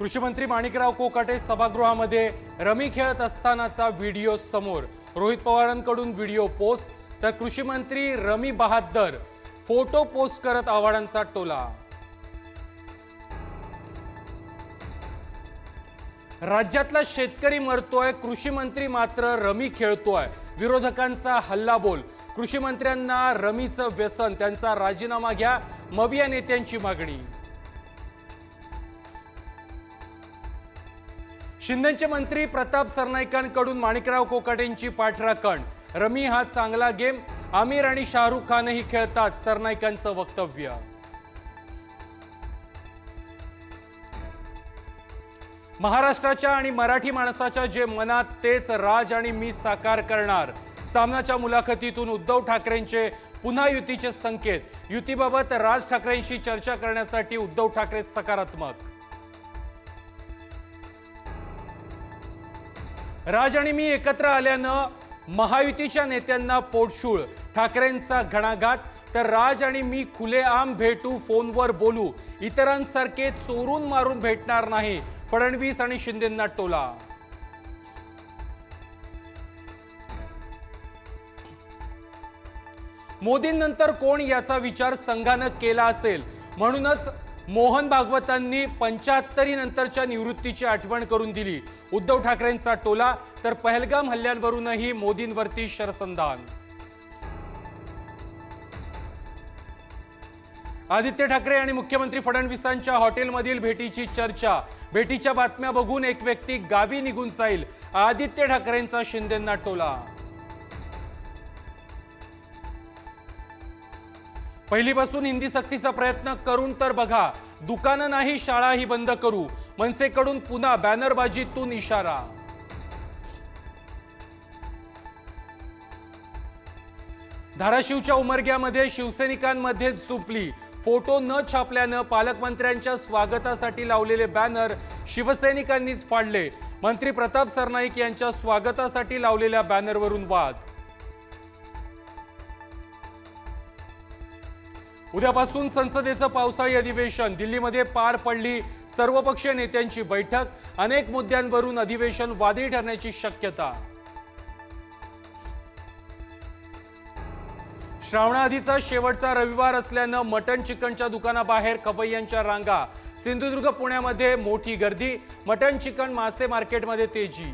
कृषीमंत्री माणिकराव कोकाटे सभागृहामध्ये रमी खेळत असतानाचा व्हिडिओ समोर. रोहित पवारांकडून व्हिडिओ पोस्ट तर कृषीमंत्री रमी बहाद्दर फोटो पोस्ट करत आव्हाडांचा टोला. राज्यातला शेतकरी मरतोय कृषी मंत्री मात्र रमी खेळतोय. विरोधकांचा हल्लाबोल. कृषी मंत्र्यांना रमीचं व्यसन त्यांचा राजीनामा घ्या. मविया नेत्यांची मागणी. शिंदेचे मंत्री प्रताप सरनाईकांकडून माणिकराव कोकाटेंची पाठराखण. रमी हा चांगला गेम आमिर आणि शाहरुख खानही खेळतात सरनाईकांचं वक्तव्य. महाराष्ट्राच्या आणि मराठी माणसाच्या जे मनात तेच राज आणि मी साकार करणार. सामनाच्या मुलाखतीतून उद्धव ठाकरेंचे पुन्हा युतीचे संकेत. युतीबाबत राज ठाकरेंशी चर्चा करण्यासाठी उद्धव ठाकरे सकारात्मक. राज आणि मी एकत्र आल्यानं महायुतीच्या नेत्यांना पोटशूळ ठाकरेंचा घणाघात. तर राज आणि मी खुलेआम भेटू फोनवर बोलू. इतरांसारखे चोरून मारून भेटणार नाही. फडणवीस आणि शिंदेंना टोला. मोदींनंतर कोण याचा विचार संघानं केला असेल? म्हणूनच मोहन भागवतांनी पंच्याहत्तरी नंतरच्या निवृत्तीची आठवण करून दिली. उद्धव ठाकरेंचा टोला तर पहलगाम हल्ल्यांवरूनही मोदींवरती शरसंधान. आदित्य ठाकरे आणि मुख्यमंत्री फडणवीसांच्या हॉटेलमधील भेटीची चर्चा. भेटीच्या बातम्या बघून एक व्यक्ती गावी निघून जाईल. आदित्य ठाकरेंचा शिंदेंना टोला. पहिलीपासून हिंदी सक्तीचा प्रयत्न करून तर बघा दुकानं नाही शाळाही बंद करू. मनसेकडून पुन्हा बॅनरबाजीतून इशारा. धाराशिवच्या उमरग्यामध्ये शिवसैनिकांमध्ये चुपली फोटो न छापल्यानं पालकमंत्र्यांच्या स्वागतासाठी लावलेले बॅनर शिवसैनिकांनीच फाडले. मंत्री प्रताप सरनाईक यांच्या स्वागतासाठी लावलेल्या बॅनरवरून वाद. उद्यापासून संसदेचं पावसाळी अधिवेशन. दिल्लीमध्ये पार पडली सर्वपक्षीय नेत्यांची बैठक. अनेक मुद्द्यांवरून अधिवेशन वादळी ठरण्याची शक्यता. श्रावणाआधीचा शेवटचा रविवार असल्यानं मटण चिकनच्या दुकानाबाहेर खवय्यांच्या रांगा. सिंधुदुर्ग पुण्यामध्ये मोठी गर्दी. मटण चिकन मासे मार्केटमध्ये तेजी.